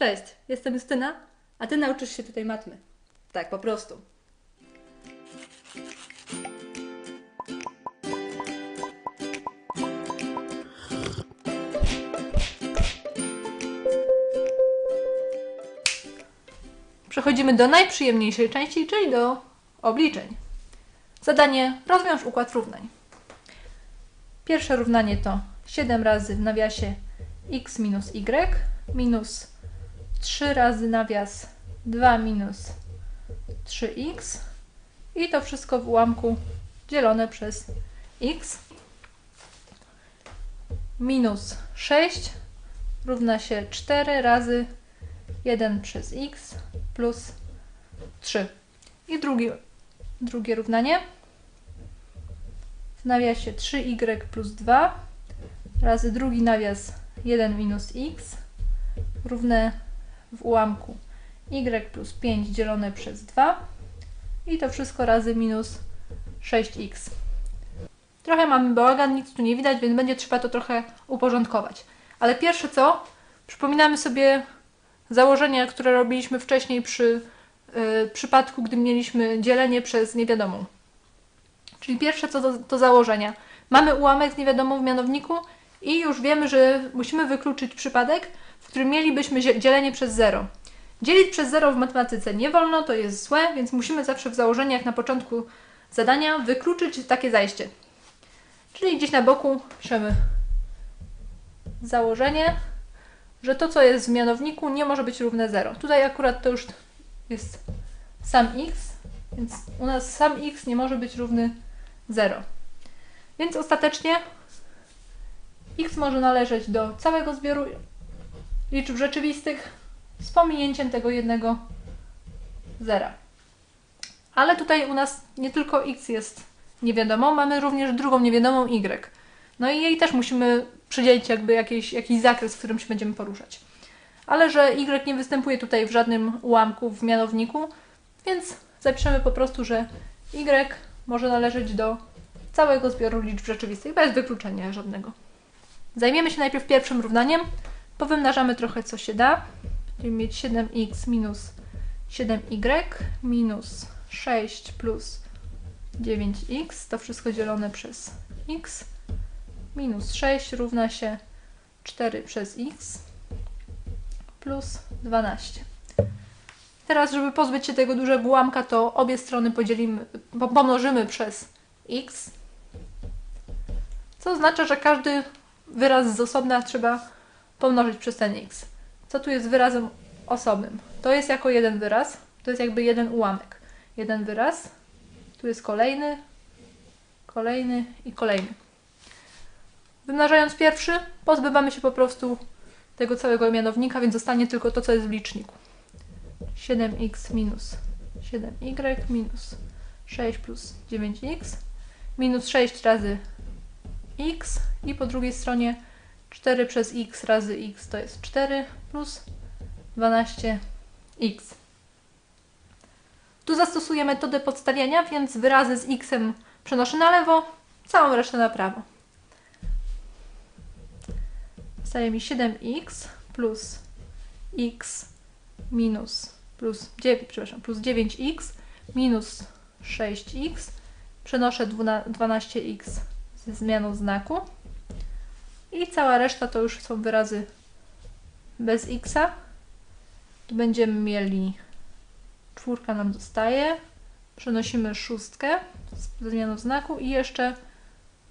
Cześć, jestem Justyna, a Ty nauczysz się tutaj matmy. Tak, po prostu. Przechodzimy do najprzyjemniejszej części, czyli do obliczeń. Zadanie rozwiąż układ równań. Pierwsze równanie to 7 razy w nawiasie x minus y minus 3 razy nawias 2 minus 3x i to wszystko w ułamku dzielone przez x minus 6 równa się 4 razy 1 przez x plus 3. I drugi, drugie równanie w nawiasie 3y plus 2 razy drugi nawias 1 minus x równe w ułamku y plus 5 dzielone przez 2 i to wszystko razy minus 6x. Trochę mamy bałagan, nic tu nie widać, więc będzie trzeba to trochę uporządkować. Ale pierwsze co, przypominamy sobie założenia, które robiliśmy wcześniej przy y, przypadku, gdy mieliśmy dzielenie przez niewiadomą. Czyli pierwsze co to, to założenia. Mamy ułamek z niewiadomą w mianowniku i już wiemy, że musimy wykluczyć przypadek, w którym mielibyśmy dzielenie przez 0. Dzielić przez 0 w matematyce nie wolno, to jest złe, więc musimy zawsze w założeniach na początku zadania wykluczyć takie zajście. Czyli gdzieś na boku piszemy założenie, że to, co jest w mianowniku, nie może być równe 0. Tutaj akurat to już jest sam x, więc u nas sam x nie może być równy 0. Więc ostatecznie x może należeć do całego zbioru liczb rzeczywistych z pominięciem tego jednego zera. Ale tutaj u nas nie tylko x jest niewiadomą, mamy również drugą niewiadomą y. No i jej też musimy przydzielić jakby jakiś, jakiś zakres, w którym się będziemy poruszać. Ale że y nie występuje tutaj w żadnym ułamku w mianowniku, więc zapiszemy po prostu, że y może należeć do całego zbioru liczb rzeczywistych, bez wykluczenia żadnego. Zajmiemy się najpierw pierwszym równaniem. Powymnażamy trochę, co się da. Będziemy mieć 7x minus 7y minus 6 plus 9x. To wszystko dzielone przez x. Minus 6 równa się 4 przez x plus 12. Teraz, żeby pozbyć się tego dużego ułamka, to obie strony podzielimy, pomnożymy przez x, co oznacza, że każdy wyraz z osobna trzeba pomnożyć przez ten x. Co tu jest wyrazem osobnym? To jest jako jeden wyraz, to jest jakby jeden ułamek. Jeden wyraz, tu jest kolejny, kolejny i kolejny. Wymnażając pierwszy, pozbywamy się po prostu tego całego mianownika, więc zostanie tylko to, co jest w liczniku. 7x minus 7y minus 6 plus 9x minus 6 razy x i po drugiej stronie 4 przez x razy x to jest 4 plus 12x. Tu zastosuję metodę podstawiania, więc wyrazy z x przenoszę na lewo, całą resztę na prawo. Zostaje mi 7x plus x minus plus 9, przepraszam, plus 9x minus 6x. Przenoszę 12x ze zmianą znaku. I cała reszta to już są wyrazy bez x. Tu będziemy mieli czwórka nam zostaje. Przenosimy szóstkę ze zmianą znaku i jeszcze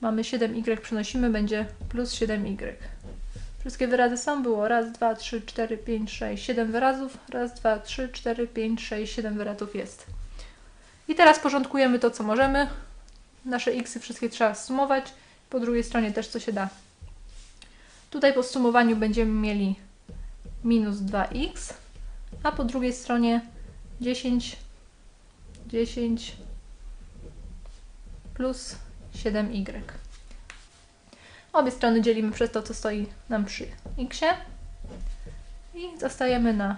mamy 7y, przenosimy, będzie plus 7y. Wszystkie wyrazy są, było raz, dwa, trzy, cztery, pięć, sześć, siedem wyrazów. Raz, dwa, trzy, cztery, pięć, sześć, siedem wyrazów jest. I teraz porządkujemy to, co możemy. Nasze xy wszystkie trzeba sumować. Po drugiej stronie też co się da. Tutaj po sumowaniu będziemy mieli minus 2x, a po drugiej stronie 10, 10 plus 7y. Obie strony dzielimy przez to, co stoi nam przy x i zostajemy na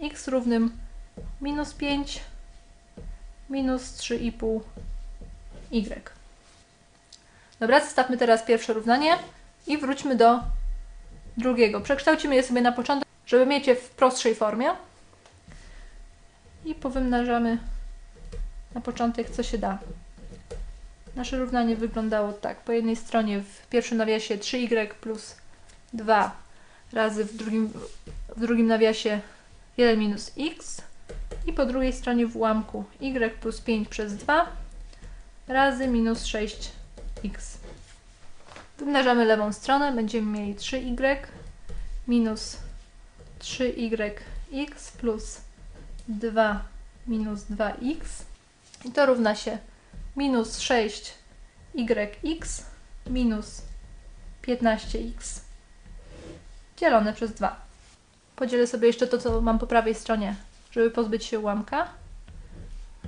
x równym minus 5 minus 3,5 y. Dobra, zostawmy teraz pierwsze równanie i wróćmy do drugiego. Przekształcimy je sobie na początek. żeby mieć je w prostszej formie. I powymnażamy na początek, co się da. Nasze równanie wyglądało tak. Po jednej stronie w pierwszym nawiasie 3y plus 2 razy w drugim, w drugim nawiasie 1 minus x i po drugiej stronie w ułamku y plus 5 przez 2 razy minus 6x. Wymnażamy lewą stronę, będziemy mieli 3y minus 3yx plus 2 minus 2x i to równa się minus 6yx minus 15x dzielone przez 2. Podzielę sobie jeszcze to, co mam po prawej stronie, żeby pozbyć się ułamka.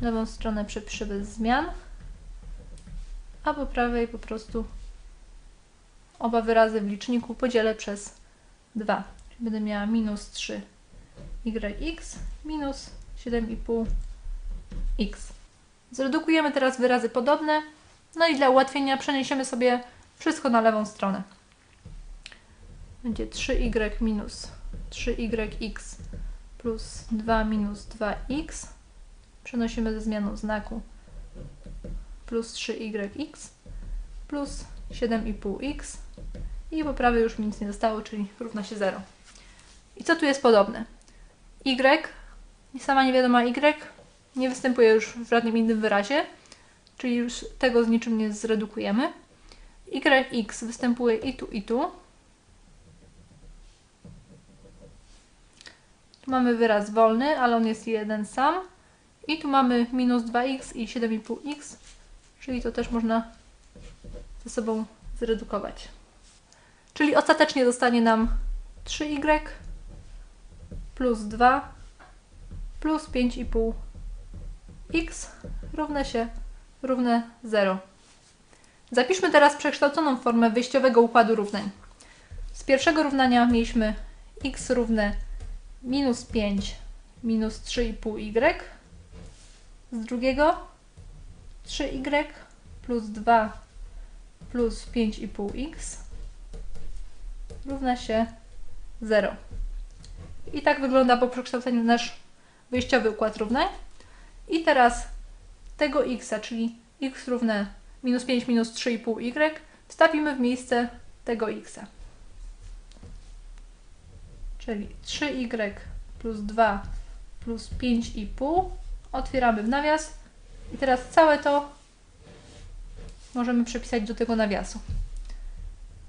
Lewą stronę przepiszę bez zmian, a po prawej po prostu oba wyrazy w liczniku podzielę przez 2. Będę miała minus 3 yx minus 7,5x. Zredukujemy teraz wyrazy podobne, no i dla ułatwienia przeniesiemy sobie wszystko na lewą stronę. Będzie 3y minus 3yx plus 2 minus 2x. Przenosimy ze zmianą znaku plus 3yx plus 7,5x i po prawej już mi nic nie zostało, czyli równa się 0. I co tu jest podobne? y, sama niewiadoma y, nie występuje już w żadnym innym wyrazie, czyli już tego z niczym nie zredukujemy. yx występuje i tu, i tu. Tu mamy wyraz wolny, ale on jest jeden sam. I tu mamy minus 2x i 7,5x, czyli to też można ze sobą zredukować. Czyli ostatecznie zostanie nam 3y plus 2 plus 5,5 x równa się równe 0. Zapiszmy teraz przekształconą formę wyjściowego układu równań. Z pierwszego równania mieliśmy x równe minus 5 minus 3,5y. Z drugiego 3y plus 2 plus 5,5x równa się 0. I tak wygląda po przekształceniu nasz wyjściowy układ równań. I teraz tego x, czyli x równe minus 5 minus 3,5y wstawimy w miejsce tego x. Czyli 3y plus 2 plus 5,5 otwieramy w nawias i teraz całe to możemy przepisać do tego nawiasu.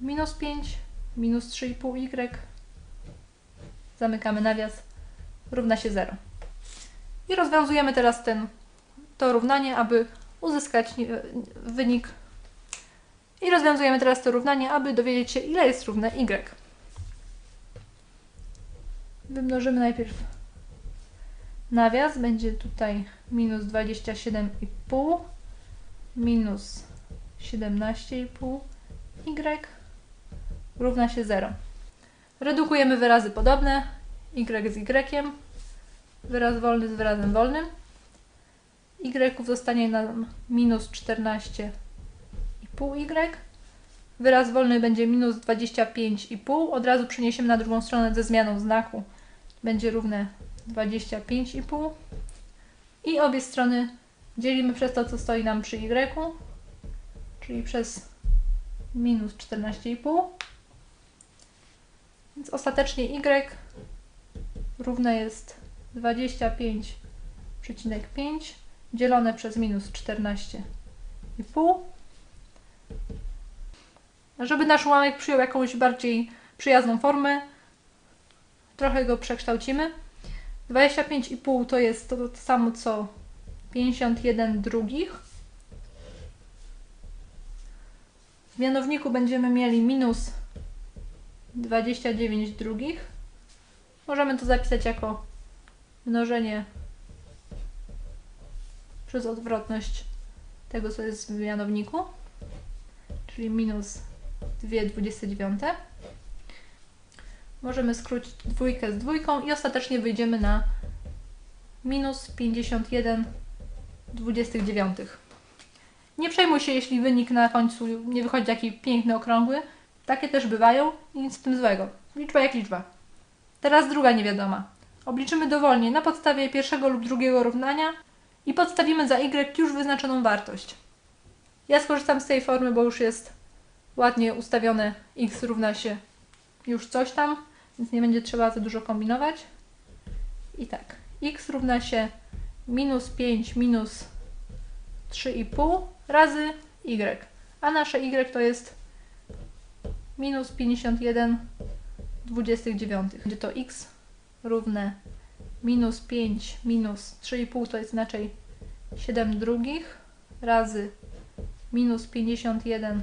Minus 5 minus 3,5y zamykamy nawias równa się 0. I rozwiązujemy teraz ten, to równanie, aby uzyskać e, wynik. I rozwiązujemy teraz to równanie, aby dowiedzieć się, ile jest równe y. Wymnożymy najpierw nawias, będzie tutaj minus 27,5 minus 17,5 y równa się 0. Redukujemy wyrazy podobne, y z y, wyraz wolny z wyrazem wolnym. Y zostanie nam minus 14,5y. Wyraz wolny będzie minus 25,5. Od razu przeniesiemy na drugą stronę ze zmianą znaku. Będzie równe 25,5. I obie strony dzielimy przez to, co stoi nam przy y, czyli przez minus 14,5. Więc ostatecznie y równe jest 25,5 dzielone przez minus 14,5. Żeby nasz ułamek przyjął jakąś bardziej przyjazną formę, trochę go przekształcimy. 25,5 to jest to, to samo co 51 drugich. W mianowniku będziemy mieli minus 29 drugich. Możemy to zapisać jako mnożenie przez odwrotność tego, co jest w mianowniku, czyli minus 2,29. Możemy skrócić dwójkę z dwójką i ostatecznie wyjdziemy na minus 51,29. Nie przejmuj się, jeśli wynik na końcu nie wychodzi taki piękny, okrągły. Takie też bywają i nic w tym złego. Liczba jak liczba. Teraz druga niewiadoma. Obliczymy dowolnie na podstawie pierwszego lub drugiego równania i podstawimy za y już wyznaczoną wartość. Ja skorzystam z tej formy, bo już jest ładnie ustawione x równa się już coś tam, więc nie będzie trzeba za dużo kombinować. I tak, x równa się minus 5 minus 3,5 razy y, a nasze y to jest minus 51 29. Będzie to x równe minus 5 minus 3,5 to jest inaczej 7 drugich razy minus 51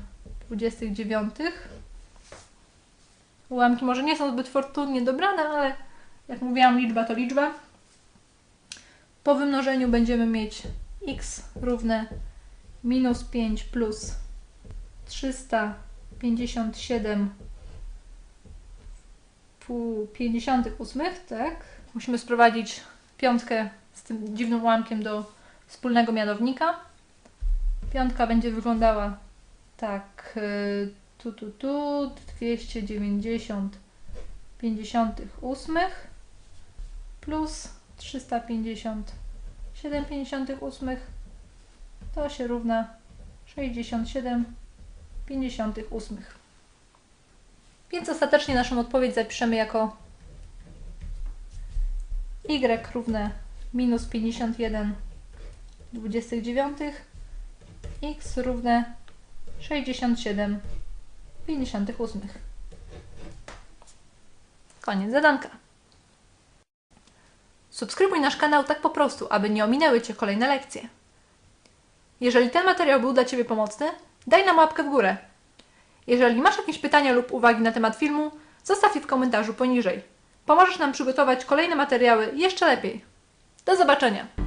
29. Ułamki może nie są zbyt fortunnie dobrane, ale jak mówiłam, liczba to liczba. Po wymnożeniu będziemy mieć x równe minus 5 plus 357 pół 58, tak? Musimy sprowadzić piątkę z tym dziwnym ułamkiem do wspólnego mianownika. Piątka będzie wyglądała tak, y, tu, tu, tu, 290 58 plus 357 58 to się równa 67 58. Więc ostatecznie naszą odpowiedź zapiszemy jako y równe minus 51 29 x równe 67 58. Koniec zadanka. Subskrybuj nasz kanał tak po prostu, aby nie ominęły Cię kolejne lekcje. Jeżeli ten materiał był dla Ciebie pomocny, daj nam łapkę w górę. Jeżeli masz jakieś pytania lub uwagi na temat filmu, zostaw je w komentarzu poniżej. Pomożesz nam przygotować kolejne materiały jeszcze lepiej. Do zobaczenia!